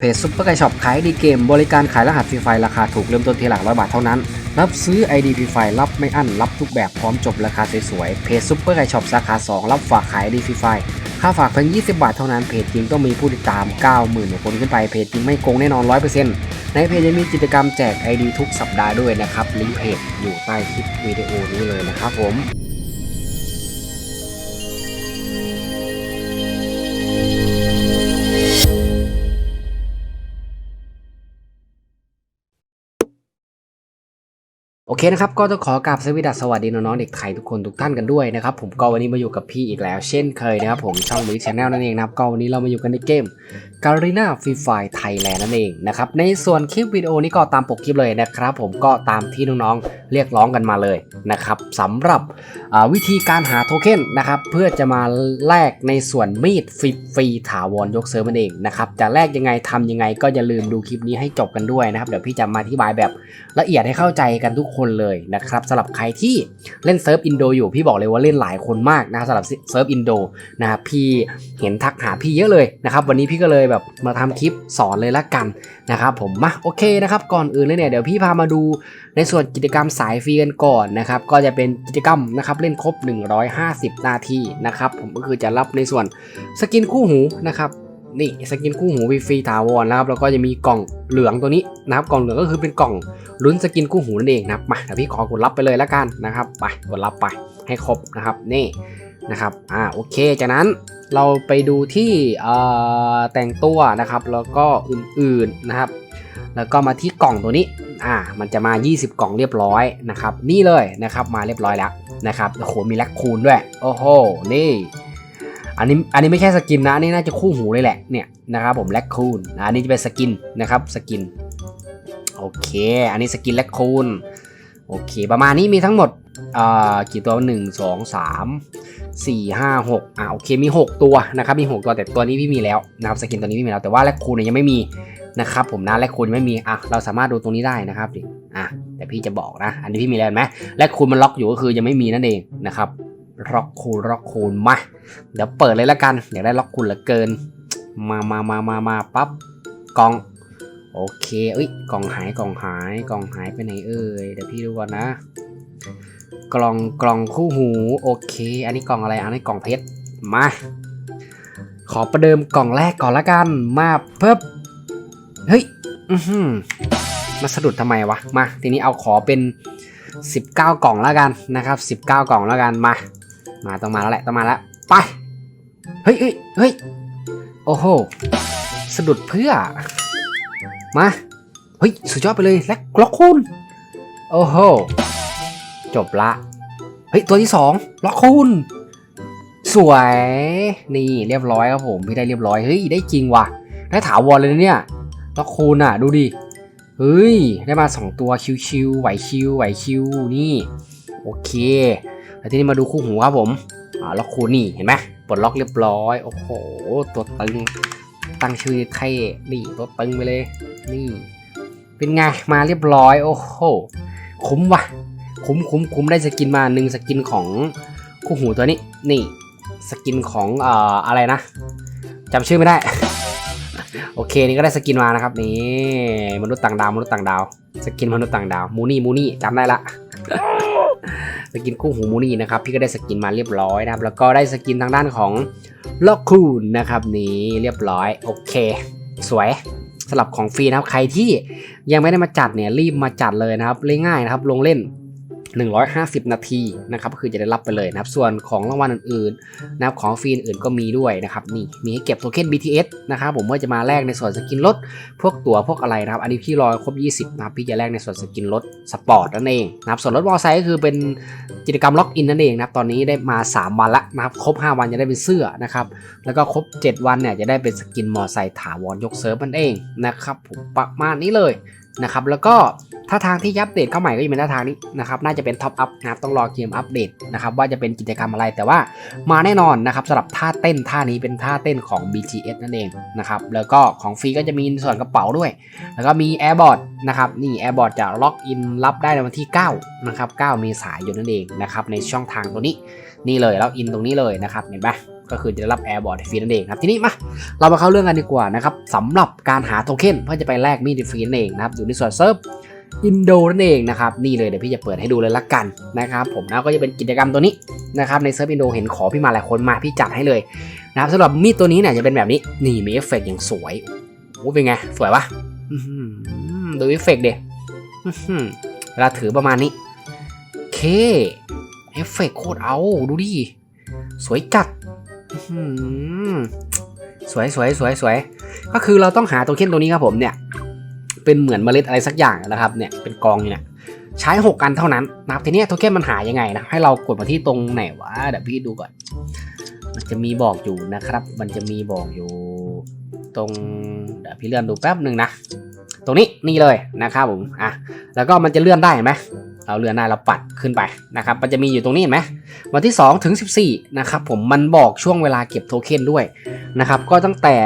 เพจซุปเปอร์ไกช็อปขายดีเกม บริการขายรหัสฟรีไฟราคาถูกเริ่มต้นที่หลักร้อยบาทเท่านั้น รับซื้อ ID ฟรีไฟรับไม่อั้น รับทุกแบบพร้อมจบราคาสวยๆ เพจซุปเปอร์ไกช็อปสาขา 2 รับฝากขาย ID ฟรีไฟค่าฝากเพียง 20 บาทเท่านั้น เพจจริงต้องมีผู้ติดตาม 90,000คนขึ้นไป เพจจริงไม่โกงแน่นอน 100%ในเพจจะมีกิจกรรมแจก ID ทุกสัปดาห์ด้วยนะครับ ลิงก์เพจอยู่ใต้คลิปวิดีโอนี้เลยนะครับผม โอเคนะครับ ก็ต้องขอกราบสวัสดีสวัสดีน้องๆเด็กไทยทุกคนทุกท่านกันด้วยนะครับผมก็วันนี้มาอยู่กับพี่อีกแล้วเช่นเคยนะครับผมช่องมิชแนลนั่นเองนะครับก็วันนี้เรามาอยู่กันในเกม Garena Free Fire Thailand นั่นเองนะครับในส่วนคลิปวิดีโอนี้ก็ตามปกคลิปเลยนะครับผมก็ตามที่น้องๆเรียกร้องกันมาเลยนะครับสำหรับวิธีการหาโทเค็นนะครับเพื่อจะมาแลกในส่วนมีดฟรีฟรีถาวรยกเซิร์ฟนั่นเองนะครับจะแลกยังไงทำยังไงก็อย่าลืมดูคลิปนี้ให้จบกันด้วยนะครับเดี๋ยวพี่จะมาอธิบายแบบละเอียดให้เข้าใจกันทุกคนเลยนะครับสำหรับใครที่เล่นเซิร์ฟอินโดอยู่พี่บอกเลยว่าเล่นหลายคนมากนะสำหรับเซิร์ฟอินโดนะครับพี่เห็นทักหาพี่เยอะเลยนะครับวันนี้พี่ก็เลยแบบมาทำคลิปสอนเลยละกันนะครับผมมาโอเคนะครับก่อนอื่นเลยเนี่ยเดี๋ยวพี่พามาดูในส่วนกิจกรรมสายฟรีกันก่อนนะครับก็จะเป็นกิจกรรมนะครับเล่นครบ 150 นาทีนะครับผมก็คือจะรับในส่วนสกินคู่หูนะครับ นี่สกินคู่หูฟรีถาวรนะครับแล้วก็จะมีกล่องเหลืองตัวนี้นะครับกล่องเหลืองก็คือเป็นกล่องลุ้นสกินคู่หูนั่นเองนะครับมาเดี๋ยวพี่ขอกดรับไปเลยแล้วกันนะครับไปกดรับไปให้ครบนะครับนี่นะครับอ่าโอเคจากนั้นเราไปดูที่แต่งตัวนะครับแล้วก็อื่นๆนะครับแล้วก็มาที่กล่องตัวนี้อ่ามันจะมา 20 กล่องเรียบร้อยนะครับนี่เลยนะครับมาเรียบร้อยแล้วนะครับโอ้โหมีแลกคูณด้วยโอ้โหนี่ อันนี้อันนี้ไม่ใช่สกินนะอันนี่น่าจะคู่หูเลยแหละเนี่ยนะครับผมแลคคูนอันนี้จะเป็นสกินนะครับสกินโอเค อันนี้สกินแลคคูนโอเค ประมาณนี้มีทั้งหมดเอ่อกี่ตัวหนึ่งสองสามสี่ห้าหกอ่าโอเคมี6ตัวนะครับมี6ตัวแต่ตัวนี้พี่มีแล้วนะครับสกินตัวนี้พี่มีแล้วแต่ว่าแลคคูนเนี่ยยังไม่มีนะครับผมนะแลคคูนไม่มีอะเราสามารถดูตรงนี้ได้นะครับดิอะแต่พี่จะบอกนะ อันนี้พี่มีแล้วไหมแลคคูนมันล็อกอยู่ก็คือยังไม่มีนั่นเองนะครับ ล็อกคูนล็อกคูนมา เดี๋ยวเปิดเลยละกัน อยากได้ล็อกคุณเหลือเกิน มามามามามาปั๊บกล่อง โอเคเอ้ยกล่องหายกล่องหายกล่องหายไปไหนเอ่ยเดี๋ยวพี่ดูก่อนนะ กล่องกล่องคู่หูโอเค อันนี้กล่องอะไรอันนี้กล่องเพชรมา ขอประเดิมกล่องแรกก่อนละกัน มาเพิ่มเฮ้ยอือหือมาสะดุดทำไมวะ มา ทีนี้เอาขอเป็น 19 กล่องแล้วกันนะครับ 19 กล่องแล้วกันมา มาต้องมาแล้วแหละต้องมาแล้วไปเฮ้ยเฮ้ยเฮ้ยโอ้โหสะดุดเพื่อ มาเฮ้ยสุดยอดไปเลยและกล็อกคุณโอ้โหจบละเฮ้ยตัวที่สองล็อกคุณสวยนี่เรียบร้อยครับผมพี่ได้เรียบร้อยเฮ้ยได้จริงว่ะได้ถาวรเลยเนี่ยล็อกคูณอะดูดิเฮ้ยได้มา2ตัวชิวๆไหวชิวไหวชิวนี่โอเค แล้วทีนี้มาดูคู่หูครับผมอ่าล็อกคูนี่เห็นไหมปลดล็อกเรียบร้อย โอ้โห ตัวตึง ตั้งชื่อเท่นี่ตัวตึงไปเลย นี่ เป็นไง มาเรียบร้อย โอ้โห คุ้มว่ะ คุ้มคุ้มคุ้มได้สกินมาหนึ่งสกินของคู่หูตัวนี้ นี่ สกินของเอ่ออะไรนะจำชื่อไม่ได้ โอเค นี่ก็ได้สกินมานะครับ นี่ มนุษย์ต่างดาว มนุษย์ต่างดาว สกินมนุษย์ต่างดาว มูนี่ มูนี่จำได้ละ สกินคู่หูมูนี่นะครับพี่ก็ได้สกินมาเรียบร้อยนะครับ แล้วก็ได้สกินทางด้านของล็อกคูนนะครับนี่เรียบร้อยโอเค สวยสำหรับของฟรีนะครับใครที่ยังไม่ได้มาจัดเนี่ยรีบมาจัดเลยนะครับเล่นง่ายนะครับ ลงเล่น 150 นาทีนะครับก็คือจะได้รับไปเลยนะครับ ส่วนของรางวัลอื่นๆนะครับของฟรีอื่นก็มีด้วยนะครับนี่มีให้เก็บโทเค็น BTS นะครับผมเมื่อจะมาแลกในส่วนสกินรถพวกตั๋วพวกอะไรนะครับ อันนี้พี่รอครบ 20นะครับพี่จะแลกในส่วนสกินรถสปอร์ตนั่นเองนะครับส่วนรถมอเตอร์ไซค์ก็คือเป็นกิจกรรมล็อกอินนั่นเองนะครับตอนนี้ได้มา 3 วันละนะครับครบ 5 วันจะได้เป็นเสื้อนะครับแล้วก็ครบ 7 วันเนี่ยจะได้เป็นสกินมอเตอร์ไซค์ถาวรยกเซิร์ฟนั่นเองนะครับผมประมาณนี้เลยนะครับแล้วก็ ถ้าทางที่ยับเดตเข้าใหม่ก็จะเป็นหน้าทางนี้นะครับน่าจะเป็นท็อปอัพนะครับต้องรอเกมอัปเดตนะครับว่าจะเป็นกิจกรรมอะไรแต่ว่ามาแน่นอนนะครับสำหรับท่าเต้นท่านี้เป็นท่าเต้นของ BTS นั่นเองนะครับแล้วก็ของฟรีก็จะมีส่วนกระเป๋าด้วย แล้วก็มี Airbot นะครับนี่ Airbot จะล็อกอินรับได้ในวันที่9นะครับ9เมษายนนั่นเองนะครับในช่องทางตัวนี้นี่เลยล็อกอินตรงนี้เลยนะครับเห็นปะก็คือจะได้รับแอร์บอร์ดฟรีนั่นเองครับทีนี้มาเรามาเข้าเรื่องกันดีกว่านะครับสำหรับการหาโทเค็นเพื่อจะไปแลกมีดฟรีนั่นเองนะครับอยู่ในส่วนเซิร์ฟ อินโดนั่นเองนะครับนี่เลยเดี๋ยวพี่จะเปิดให้ดูเลยละกันนะครับผมนะก็จะเป็นกิจกรรมตัวนี้นะครับในเซิร์ฟอินโดเห็นขอพี่มาหลายคนมาพี่จัดให้เลยนะครับสำหรับมีดตัวนี้เนี่ยจะเป็นแบบนี้นี่มีเอฟเฟกต์อย่างสวยโอ้เป็นไงสวยปะดูเอฟเฟกต์เด็เวลาถือประมาณนี้เคเอฟเฟกต์โคตรเอาดูดิสวยจัดสวยสวยสวยสวยก็คือเราต้องหาโทเค็นตัวนี้ครับผมเนี่ย เป็นเหมือนเมล็ดอะไรสักอย่างนะครับเนี่ยเป็นกองเนี่ยใช้ 6 อันเท่านั้นนะครับทีนี้โทเค็นมันหายังไงนะให้เรากดมาที่ตรงไหนวะเดี๋ยวพี่ดูก่อน มันจะมีบอกอยู่นะครับ มันจะมีบอกอยู่ตรงเดี๋ยวพี่เลื่อนดูแป๊บหนึ่งนะ ตรงนี้นี่เลยนะครับผมอะแล้วก็มันจะเลื่อนได้เห็นไหม เราเลื่อนได้เราปัดขึ้นไปนะครับ มันจะมีอยู่ตรงนี้เห็นไหมวันที่ 2 ถึง 14 นะครับผมมันบอกช่วงเวลาเก็บโทเค็นด้วยนะครับ ก็ตั้งแต่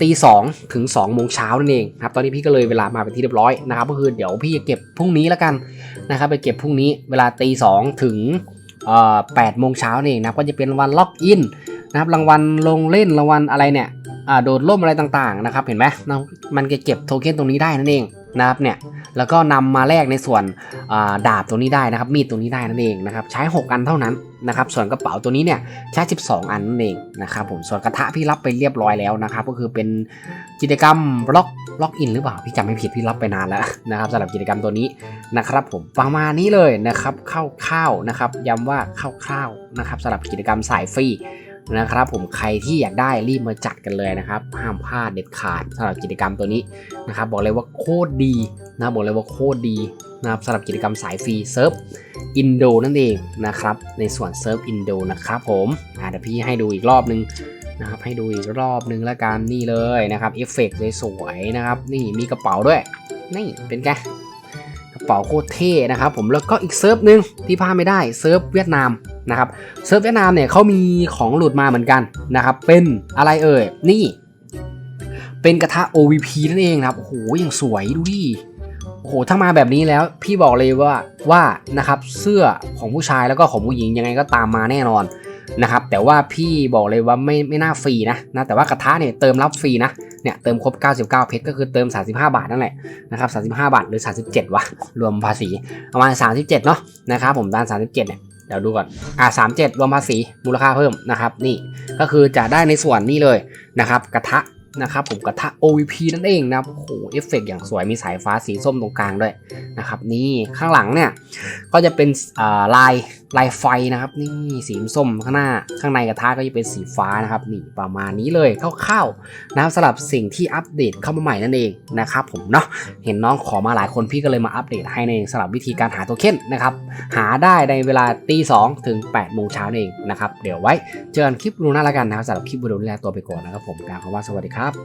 ตีสองถึง2โมงเช้านั่นเองครับ ตอนนี้พี่ก็เลยเวลามาเป็นที่เรียบร้อยนะครับ ก็คือเดี๋ยวพี่จะเก็บพรุ่งนี้แล้วกันนะครับ ไปเก็บพรุ่งนี้เวลาตีสองถึงแปดโมงเช้านี่นะก็จะเป็นวันล็อกอินนะครับรางวัลลงเล่นรางวัลอะไรเนี่ยอ่าโดดร่มอะไรต่างๆนะครับ เห็นไหมมันจะเก็บโทเค็นตรงนี้ได้นั่นเองนะครับเนี่ยแล้วก็นำมาแลกในส่วนาดาบตัวนี้ได้นะครับ มีดตัวนี้ได้นั่นเองนะครับ ใช้ 6 อันเท่านั้นนะครับ ส่วนกระเป๋าตัวนี้เนี่ยใช้ 12 อันนั่นเองนะครับผมส่วนกระทะพี่รับไปเรียบร้อยแล้วนะครับ ก็คือเป็นกิจกรรมล็อกล็อกอินหรือเปล่าพี่จำไม่ผิดพี่รับไปนานแล้วนะครับสำหรับกิจกรรมตัวนี้นะครับ ผมประมาณนี้เลยนะครับคร่าวๆนะครับย้ำว่าคร่าวๆนะครับสำหรับกิจกรรมสายฟรี นะครับ ผมใครที่อยากได้รีบมาจัดกันเลยนะครับ ห้ามพลาดเด็ดขาดสำหรับกิจกรรมตัวนี้นะครับบอกเลยว่าโคตรดีนะบอกเลยว่าโคตรดีนะครับสำหรับกิจกรรมสายฟรีเซิร์ฟอินโดนั่นเองนะครับในส่วนเซิร์ฟอินโดนะครับผมเดี๋ยวพี่ให้ดูอีกรอบนึงนะครับให้ดูอีกรอบนึงแล้วกันนี่เลยนะครับเอฟเฟกต์สวยๆนะครับนี่มีกระเป๋าด้วยนี่เป็นไงกระเป๋าโคตรเท่นะครับผมแล้วก็อีกเซิร์ฟหนึ่งที่พลาดไม่ได้เซิร์ฟเวียดนาม นะครับเซิร์ฟเวียดนามเนี่ยเขามีของหลุดมาเหมือนกันนะครับเป็นอะไรเอ่ยนี่ เป็นกระทะ OVP นั่นเองนะครับโอ้โหอย่างสวยดูดิโอ้โหถ้ามาแบบนี้แล้วพี่บอกเลยว่าว่านะครับเสื้อของผู้ชายแล้วก็ของผู้หญิงยังไงก็ตามมาแน่นอนนะครับแต่ว่าพี่บอกเลยว่าไม่ไม่น่าฟรีนะนะแต่ว่ากระทะเนี่ยเติมรับฟรีนะเนี่ยเติมครบ 99 เพชรก็คือเติม 35 บาทนั่นแหละนะครับ35 บาทหรือ 37วะรวมภาษีประมาณ 37 เนาะนะครับผมด้าน 37เนี่ย เดี๋ยวดูก่อน อ่าสามเจ็ดรวมภาษีมูลค่าเพิ่มนะครับ นี่ก็คือจะได้ในส่วนนี้เลยนะครับ กระทะ นะครับผมกระทะ OVP นั่นเองนะโอ้โหเอฟเฟกต์อย่างสวยมีสายฟ้าสีส้มตรงกลางด้วยนะครับนี่ข้างหลังเนี่ยก็จะเป็นลายลายไฟนะครับนี่สีส้มข้างหน้าข้างในกระทะก็จะเป็นสีฟ้านะครับนี่ประมาณนี้เลยคร่าวๆนะครับสำหรับสิ่งที่อัปเดตเข้ามาใหม่นั่นเองนะครับผมเนาะเห็นน้องขอมาหลายคนพี่ก็เลยมาอัปเดตให้ในสำหรับวิธีการหาโทเค็นนะครับหาได้ในเวลาตีสองถึง8ปดโมงเช้าเองนะครับเดี๋ยวไว้เจอกันคลิปดูหน้าละกันนะครับสำหรับคลิปวิดีโอนี้ลาตัวไปก่อนนะครับผมกล่าวคำว่าสวัสดีครับครับ